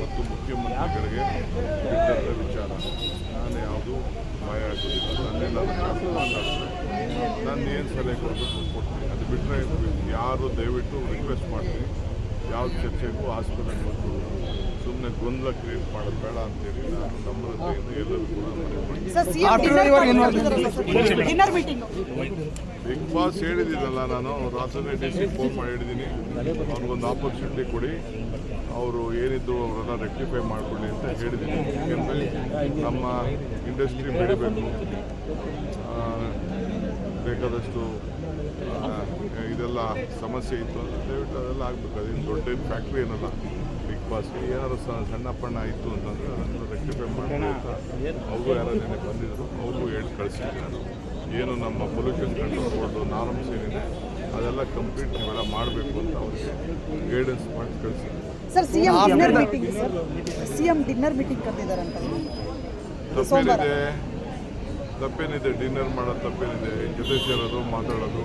ಮತ್ತು ಮುಖ್ಯಮಂತ್ರಿಗಳಿಗೆ ವಿಚಾರ. ನಾನು ಯಾವುದು ಭಯ ಆಗೋದಿಲ್ಲ ನನ್ನೆಲ್ಲ ನಾನು ಏನು ಸಲಹೆ ಕೊಡಬೇಕು ಕೊಡ್ತೀನಿ. ಅದು ಬಿಟ್ಟರೆ ಯಾರು ದಯವಿಟ್ಟು ರಿಕ್ವೆಸ್ಟ್ ಮಾಡ್ತೀನಿ. ಯಾವ ಚರ್ಚೆಗೂ ಆಸ್ಪತ್ರೆಗೆ ಬಂದು ಸುಮ್ಮನೆ ಗೊಂದಲ ಕ್ರಿಯೇಟ್ ಮಾಡೋದು ಬೇಡ ಅಂತೇಳಿ ನಾನು ನಮ್ರತೆಯಿಂದ ಎಲ್ಲರೂ ಕೂಡ ಡಿನ್ನರ್ ಮೀಟಿಂಗ್ ಬಿಗ್ ಬಾಸ್ ಹೇಳಿದ್ದೀನಲ್ಲ ನಾನು ರಾತ್ರಿ ಡಿ ಸಿ ಫೋನ್ ಮಾಡಿ ಹೇಳಿದ್ದೀನಿ. ಅವ್ರಿಗೊಂದು ಆಪರ್ಚುನಿಟಿ ಕೊಡಿ ಅವರು ಏನಿದ್ದು ಅವರನ್ನ ರೆಕ್ಟಿಫೈ ಮಾಡಿಕೊಳ್ಳಿ ಅಂತ ಹೇಳಿದ್ದೀನಿ. ಯಾಕೆಂದರೆ ನಮ್ಮ ಇಂಡಸ್ಟ್ರಿ ಬೆಳಿಬೇಕು. ಆ, ಬೇಕಾದಷ್ಟು ಇದೆಲ್ಲ ಸಮಸ್ಯೆ ಇತ್ತು. ಅಂದರೆ ದಯವಿಟ್ಟು ಅದೆಲ್ಲ ಆಗಬೇಕು. ಅದೇನು ದೊಡ್ಡ ಫ್ಯಾಕ್ಟ್ರಿ ಏನಲ್ಲ. ಏನಾದ್ರು ಸ- ಸಣ್ಣ ಪಣ್ಣ ಇತ್ತು ಅಂತಂದರೆ ಅದನ್ನು ರೆಕ್ಟಿಫೈ ಮಾಡೋಣ ಅಂತ ಅವರು ಯಾರು ನೆನೆ ಬಂದಿದ್ದರು ಅವ್ರಿಗೂ ಹೇಳಿ ಕಳಿಸಿದ್ದೆ ನಾನು. ಏನು ನಮ್ಮ ಪೊಲ್ಯೂಷನ್ ಕಂಟ್ರೋಲ್ ಬೋರ್ಡು ನಾರ್ಮ್ಸ್ ಏನಿದೆ ಅದೆಲ್ಲ ಕಂಪ್ಲೀಟ್ ನೀವೆಲ್ಲ ಮಾಡಬೇಕು ಅಂತ ಅವರಿಗೆ ಗೈಡೆನ್ಸ್ ಮಾಡಿ ಕಳಿಸಿದ್ದೆ sir CM dinner meeting sir. CM dinner meeting ಕರೆದಿದ್ದಾರಂತ ತಪ್ಪೇನಿದೆ ತಪ್ಪೇನಿದೆ ಡಿನ್ನರ್ ಮಾಡೋದು ತಪ್ಪೇನಿದೆ ಜೊತೆ ಸೇರೋದು ಮಾತಾಡೋದು.